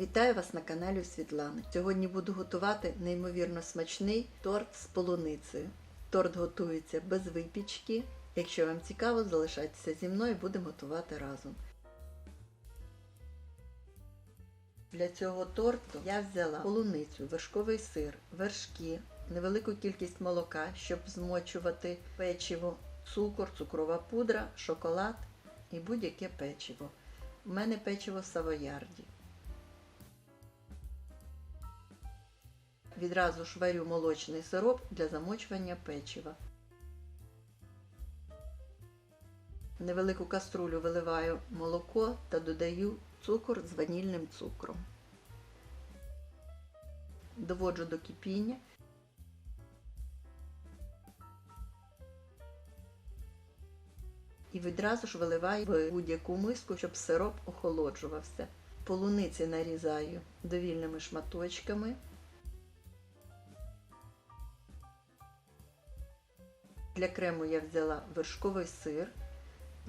Вітаю вас на каналі Світлани. Сьогодні буду готувати неймовірно смачний торт з полуницею. Торт готується без випічки. Якщо вам цікаво, залишайтеся зі мною, будемо готувати разом. Для цього торту я взяла полуницю, вершковий сир, вершки, невелику кількість молока, щоб змочувати печиво, цукор, цукрова пудра, шоколад і будь-яке печиво. У мене печиво савоярді. Відразу ж варю молочний сироп для замочування печива. В невелику каструлю виливаю молоко та додаю цукор з ванільним цукром. Доводжу до кипіння. І відразу ж виливаю в будь-яку миску, щоб сироп охолоджувався. Полуниці нарізаю довільними шматочками. Для крему я взяла вершковий сир,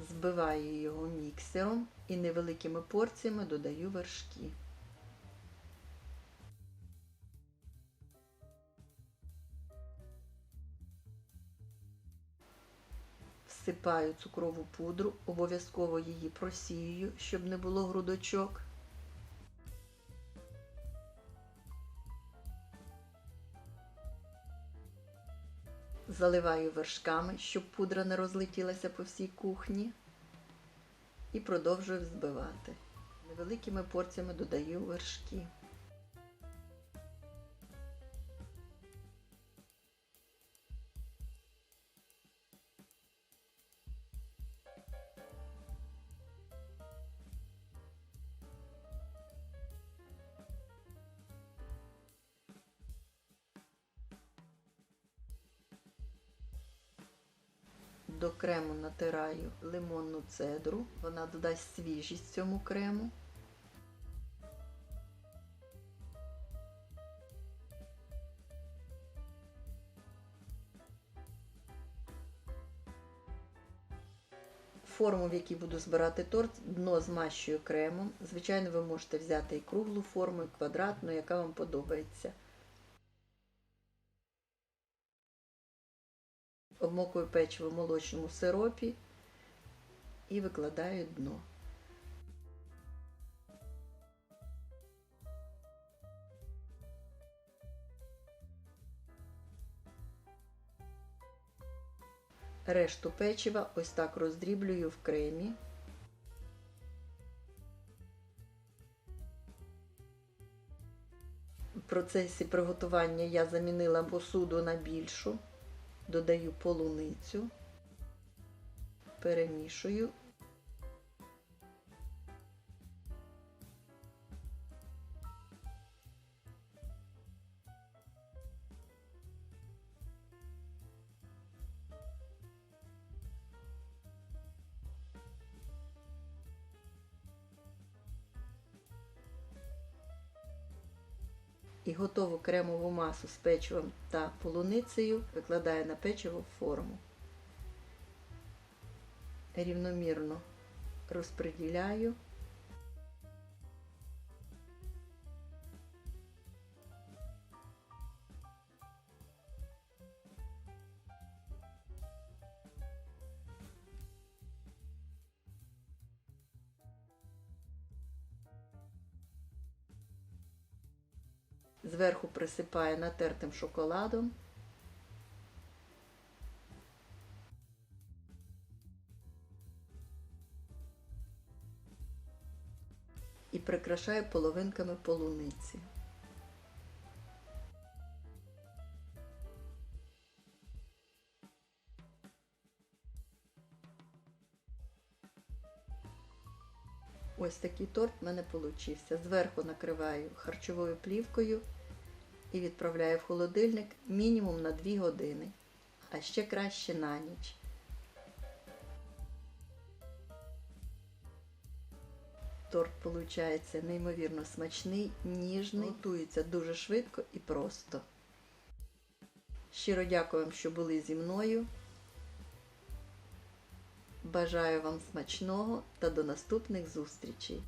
збиваю його міксером і невеликими порціями додаю вершки. Всипаю цукрову пудру, обов'язково її просіюю, щоб не було грудочок. Заливаю вершками, щоб пудра не розлетілася по всій кухні. І продовжую взбивати. Невеликими порціями додаю вершки. До крему натираю лимонну цедру, вона додасть свіжість цьому крему. Форму, в якій буду збирати торт, дно змащую кремом. Звичайно, ви можете взяти і круглу форму, і квадратну, яка вам подобається. Обмокую печиво в молочному сиропі і викладаю дно. Решту печива ось так роздріблюю в кремі. В процесі приготування я замінила посуду на більшу додаю полуницю, перемішую. І готову кремову масу з печивом та полуницею викладаю на печиво в форму. Рівномірно розподіляю. Зверху присипає натертим шоколадом. І прикрашаю половинками полуниці. Ось такий торт в мене получився. Зверху накриваю харчовою плівкою і відправляю в холодильник мінімум на 2 години, а ще краще на ніч. Торт виходить неймовірно смачний, ніжний, готується дуже швидко і просто. Щиро дякую що були зі мною. Бажаю вам смачного та до наступних зустрічей!